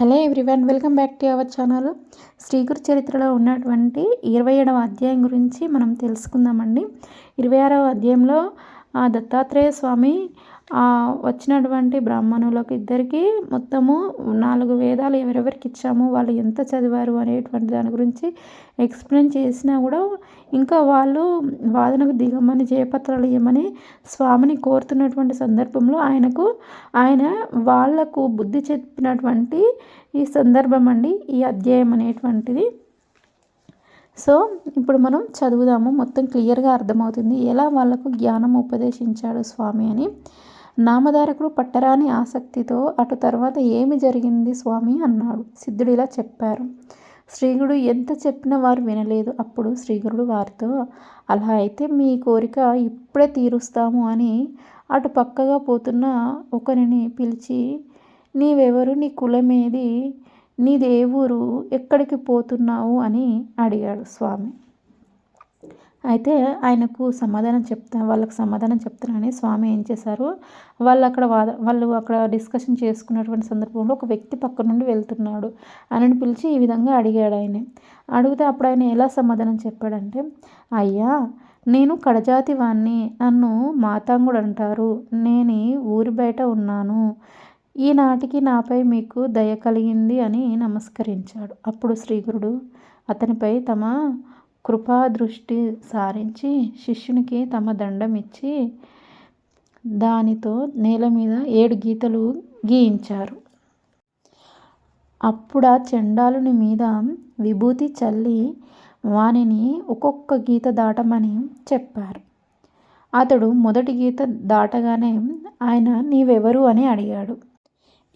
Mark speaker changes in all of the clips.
Speaker 1: Hello everyone welcome back to our channel. Sriguru చరిత్రలో ఉన్నటువంటి ఇరవై ఏడవ అధ్యాయం గురించి మనం తెలుసుకుందామండి. ఇరవై ఆరవ అధ్యాయంలో ఆ దత్తాత్రేయ స్వామి వచ్చినటువంటి బ్రాహ్మణులకు ఇద్దరికి మొత్తము నాలుగు వేదాలు ఎవరెవరికి ఇచ్చాము వాళ్ళు ఎంత చదివారు అనేటువంటి దాని గురించి ఎక్స్ప్లెయిన్ చేసినా కూడా ఇంకా వాళ్ళు వాదనకు దిగమని జయపత్రాలు ఇవ్వమని స్వామిని కోరుతున్నటువంటి సందర్భంలో ఆయనకు ఆయన వాళ్ళకు బుద్ధి చెప్పినటువంటి ఈ సందర్భం అండి ఈ అధ్యాయం అనేటువంటిది. సో ఇప్పుడు మనం చదువుదాము. మొత్తం క్లియర్గా అర్థమవుతుంది. ఎలా వాళ్ళకు జ్ఞానం ఉపదేశించాడు స్వామి అని. నామధారకుడు పట్టరాని ఆసక్తితో అటు తర్వాత ఏమి జరిగింది స్వామి అన్నాడు. సిద్ధుడు ఇలా చెప్పారు. శ్రీగుడు ఎంత చెప్పినా వారు వినలేదు. అప్పుడు శ్రీగురుడు వారితో అలా అయితే మీ కోరిక ఇప్పుడే తీరుస్తాము అని అటు పక్కగా పోతున్న ఒకరిని పిలిచి నీవెవరు? నీ కులమేది? నీదే ఊరు ఎక్కడికి పోతున్నావు అని అడిగాడు స్వామి. అయితే ఆయనకు సమాధానం చెప్తా వాళ్ళకి సమాధానం చెప్తానని స్వామి ఏం చేశారు? వాళ్ళు అక్కడ వాద వాళ్ళు అక్కడ డిస్కషన్ చేసుకున్నటువంటి సందర్భంలో ఒక వ్యక్తి పక్క నుండి వెళ్తున్నాడు. ఆయనను పిలిచి ఈ విధంగా అడిగాడు ఆయన. అడిగితే అప్పుడు ఆయన ఎలా సమాధానం చెప్పాడంటే అయ్యా నేను కడజాతి వాణ్ణి నన్ను మాతాంగుడు అంటారు. నేను ఊరి బయట ఉన్నాను. ఈనాటికి నాపై మీకు దయ కలిగింది అని నమస్కరించాడు. అప్పుడు శ్రీగురుడు అతనిపై తమ కృపాదృష్టి సారించి శిష్యునికి తమ దండం ఇచ్చి దానితో నేల మీద ఏడు గీతలు గీయించారు. అప్పుడు ఆ చెండాలుని మీద విభూతి చల్లి వానిని ఒక్కొక్క గీత దాటమని చెప్పారు. అతడు మొదటి గీత దాటగానే ఆయన నీవెవరు? అని అడిగాడు.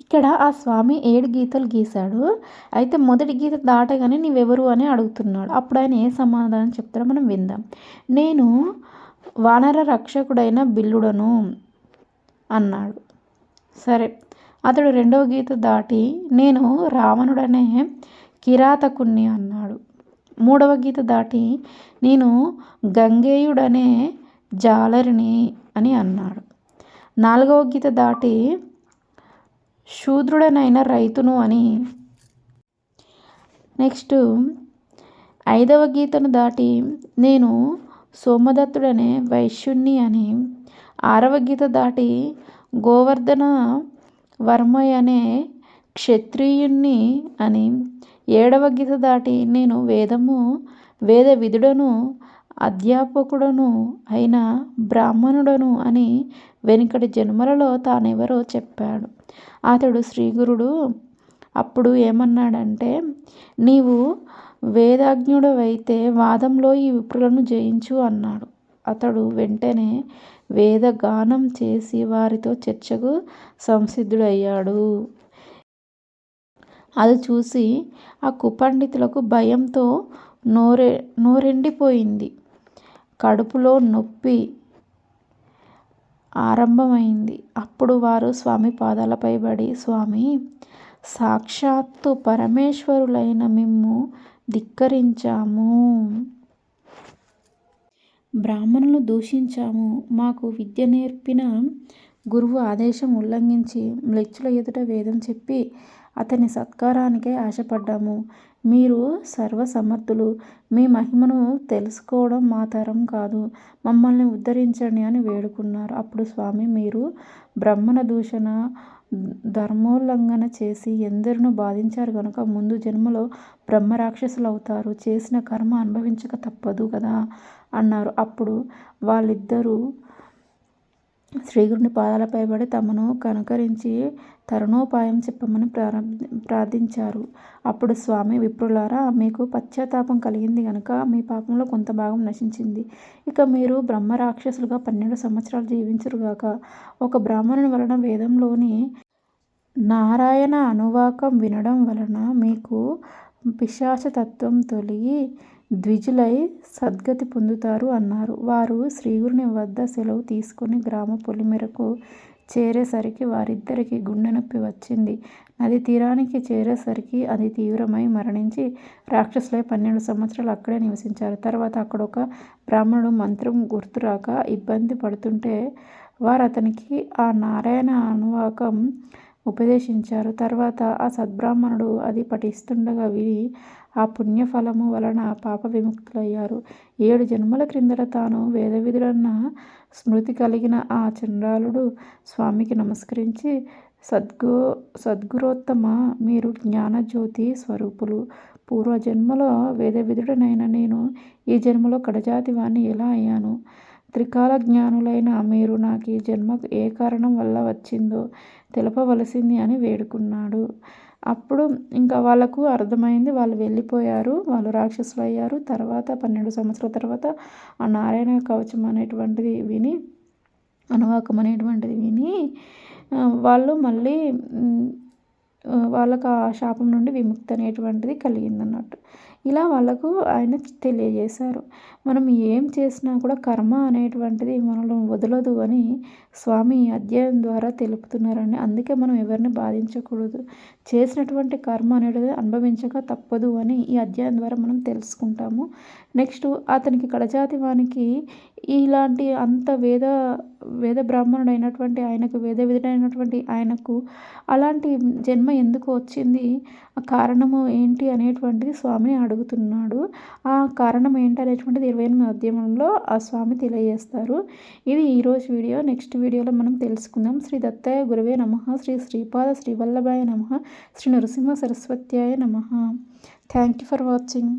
Speaker 1: ఇక్కడ ఆ స్వామి ఏడు గీతలు గీశాడు. అయితే మొదటి గీత దాటగానే నీవెవరు అని అడుగుతున్నాడు. అప్పుడు ఆయన ఏ సమాధానం చెప్తారో మనం విందాం. నేను వానర రక్షకుడైన బిల్లుడను అన్నాడు. సరే అతడు రెండవ గీత దాటి నేను రావణుడనే కిరాతకుణ్ణి అన్నాడు. మూడవ గీత దాటి నేను గంగేయుడనే జాలరిని అని అన్నాడు. నాలుగవ గీత దాటి శూద్రుడనైన రైతును అని. నెక్స్ట్ ఐదవ గీతను దాటి నేను సోమదత్తుడనే వైశ్యుణ్ణి అని. ఆరవ గీత దాటి గోవర్ధన వర్మయ్య అనే క్షత్రియుణ్ణి అని. ఏడవ గీత దాటి నేను వేదము వేద విధుడను అధ్యాపకుడను అయిన బ్రాహ్మణుడను అని వెనుకటి జన్మలలో తానెవరో చెప్పాడు. అతడు శ్రీగురుడు. అప్పుడు ఏమన్నాడంటే నీవు వేదాజ్ఞుడవైతే వాదంలో ఈ విప్రులను జయించు అన్నాడు. అతడు వెంటనే వేదగానం చేసి వారితో చర్చకు సంసిద్ధుడయ్యాడు. అది చూసి ఆ కుపండితులకు భయంతో నోరె నోరెండిపోయింది. కడుపులో నొప్పి ఆరంభమైంది. అప్పుడు వారు స్వామి పాదాలపై పడి స్వామి సాక్షాత్తు పరమేశ్వరులైన మిమ్ము ధిక్కరించాము. బ్రాహ్మణులు దూషించాము. మాకు విద్య నేర్పిన గురువు ఆదేశం ఉల్లంఘించి మ్లెచ్చుల ఎదుట వేదం చెప్పి అతని సత్కారానికే ఆశపడ్డాము. మీరు సర్వసమర్థులు. మీ మహిమను తెలుసుకోవడం మా తరం కాదు. మమ్మల్ని ఉద్ధరించండి అని వేడుకున్నారు. అప్పుడు స్వామి మీరు బ్రహ్మణ దూషణ ధర్మోల్లంఘన చేసి ఎందరినో బాధించారు కనుక ముందు జన్మలో బ్రహ్మ రాక్షసులు అవుతారు చేసిన కర్మ అనుభవించక తప్పదు కదా? అన్నారు. అప్పుడు వాళ్ళిద్దరూ శ్రీగురుని పాదాలపై పడి తమను కనుకరించి తరుణోపాయం చెప్పమని ప్రార్థించారు. అప్పుడు స్వామి విప్రులారా మీకు పశ్చాత్తాపం కలిగింది కనుక మీ పాపంలో కొంత భాగం నశించింది. ఇక మీరు బ్రహ్మ రాక్షసులుగా పన్నెండు సంవత్సరాలు జీవించరుగాక. ఒక బ్రాహ్మణుని వలన వేదంలోని నారాయణ అనువాకం వినడం వలన మీకు పిశాచతత్వం తొలగి ద్విజులై సద్గతి పొందుతారు అన్నారు. వారు శ్రీగురుని వద్ద సెలవు తీసుకుని గ్రామ పొలిమేరకు చేరేసరికి వారిద్దరికీ గుండె నొప్పి వచ్చింది. నది తీరానికి చేరేసరికి అది తీవ్రమై మరణించి రాక్షసులై పన్నెండు సంవత్సరాలు అక్కడే నివసించారు. తర్వాత అక్కడ ఒక బ్రాహ్మణుడు మంత్రం గుర్తురాక ఇబ్బంది పడుతుంటే వారు అతనికి ఆ నారాయణ అనువాకం ఉపదేశించారు. తర్వాత ఆ సద్బ్రాహ్మణుడు అది పఠిస్తుండగా విని ఆ పుణ్యఫలము వలన పాప విముక్తులయ్యారు. ఏడు జన్మల క్రిందట తాను వేదవిధుడన్న స్మృతి కలిగిన ఆ చండాలుడు స్వామికి నమస్కరించి సద్గు సద్గురోత్తమ మీరు జ్ఞానజ్యోతి స్వరూపులు. పూర్వజన్మలో వేదవిధుడనైన నేను ఈ జన్మలో కడజాతి వాణ్ణి ఎలా అయ్యాను? త్రికాల జ్ఞానులైన మీరు నాకు ఈ జన్మ ఏ కారణం వల్ల వచ్చిందో తెలపవలసింది అని వేడుకున్నాడు. అప్పుడు ఇంకా వాళ్ళకు అర్థమైంది వాళ్ళు వెళ్ళిపోయారు వాళ్ళు రాక్షసులు అయ్యారు తర్వాత పన్నెండు సంవత్సరాల తర్వాత ఆ నారాయణ కవచం అనేటువంటిది విని అనువాకం అనేటువంటిది విని వాళ్ళు మళ్ళీ వాళ్ళకు ఆ శాపం నుండి విముక్తి అనేటువంటిది కలిగిందన్నట్టు. ఇలా వాళ్ళకు ఆయన తెలియజేశారు. మనం ఏం చేసినా కూడా కర్మ అనేటువంటిది మనల్ని వదలదు అని స్వామి అధ్యాయం ద్వారా తెలుపుతున్నారని అందుకే మనం ఎవరిని బాధించకూడదు. చేసినటువంటి కర్మ అనేది అనుభవించక తప్పదు అని ఈ అధ్యాయం ద్వారా మనం తెలుసుకుంటాము. నెక్స్ట్ అతనికి కడజాతి వానికి ఇలాంటి అంత వేద వేద బ్రాహ్మణుడైనటువంటి ఆయనకు వేద విధుడైనటువంటి ఆయనకు అలాంటి జన్మ ఎందుకు వచ్చింది? ఆ కారణము ఏంటి అనేటువంటిది స్వామిని అడుగుతున్నాడు. ఆ కారణం ఏంటి అనేటువంటిది ఇరవై ఎనిమిది అధ్యాయంలో ఆ స్వామి తెలియజేస్తారు. ఇది ఈరోజు వీడియో. నెక్స్ట్ వీడియోలో మనం తెలుసుకుందాం. శ్రీ దత్తయ్య గురువే నమ. శ్రీ శ్రీపాద శ్రీవల్లభాయ నమ. శ్రీ నరసింహ సరస్వత్యాయ నమ. Thank you for watching